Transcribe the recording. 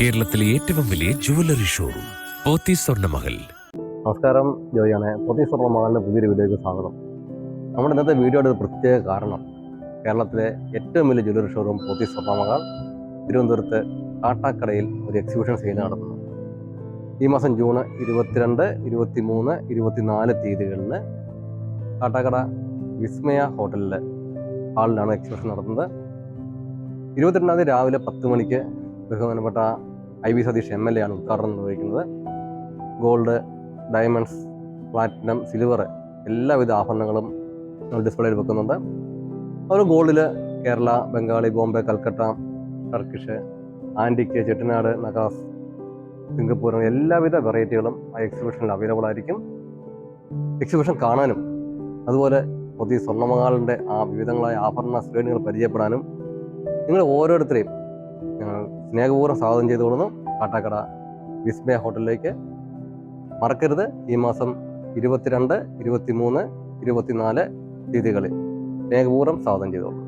കേരളത്തിലെ ഏറ്റവും വലിയ ജുവലറി ഷോറൂം പോത്തി സ്വർണമഹൽ. നമസ്കാരം ജോയിയാണ്. പോത്തി സ്വർണമഹലിന്റെ പുതിയൊരു വീഡിയോയ്ക്ക് സ്വാഗതം. നമ്മുടെ ഇന്നത്തെ വീഡിയോയുടെ ഒരു പ്രത്യേക കാരണം കേരളത്തിലെ ഏറ്റവും വലിയ ജ്വല്ലറി ഷോറൂം പോത്തി സ്വർണമകൾ തിരുവനന്തപുരത്ത് കാട്ടാക്കടയിൽ ഒരു എക്സിബിഷൻ സെയിൽ നടത്തുന്നു ഈ മാസം ജൂൺ ഇരുപത്തിരണ്ട് ഇരുപത്തി മൂന്ന് ഇരുപത്തിനാല് തീയതികളിൽ കാട്ടാക്കട വിസ്മയ ഹോട്ടലിലെ ഹാളിലാണ് എക്സിബിഷൻ നടത്തുന്നത്. ഇരുപത്തിരണ്ടാം തീയതി രാവിലെ പത്ത് മണിക്ക് ബഹുമാനപ്പെട്ട I V Satheesh M L A ആണ് ഉദ്ഘാടനം നിർവഹിക്കുന്നത്. ഗോൾഡ് ഡയമണ്ട്സ് പ്ലാറ്റിനം സിൽവർ എല്ലാവിധ ആഭരണങ്ങളും ഡിസ്പ്ലേയിൽ വെക്കുന്നുണ്ട്. അവർ ഗോൾഡിൽ Kerala Bengali Bombay Calcutta Turkish antique Chettinad Nagas Singapore എല്ലാവിധ വെറൈറ്റികളും ആ എക്സിബിഷനിൽ അവൈലബിൾ ആയിരിക്കും. എക്സിബിഷൻ കാണാനും അതുപോലെ പുതിയ സ്വർണമകാളിന്റെ ആ വിവിധങ്ങളായ ആഭരണ ശ്രേണികൾ പരിചയപ്പെടാനും നിങ്ങൾ ഓരോരുത്തരെയും ഞങ്ങൾ സ്നേഹപൂർവം സ്വാഗതം ചെയ്തുകൊള്ളുന്നു. കാട്ടാക്കട വിസ്മയ ഹോട്ടലിലേക്ക് മറക്കരുത്. ഈ മാസം ഇരുപത്തിരണ്ട് ഇരുപത്തിമൂന്ന് ഇരുപത്തിനാല് തീയതികളിൽ സ്നേഹപൂർവം സ്വാഗതം ചെയ്തോളൂ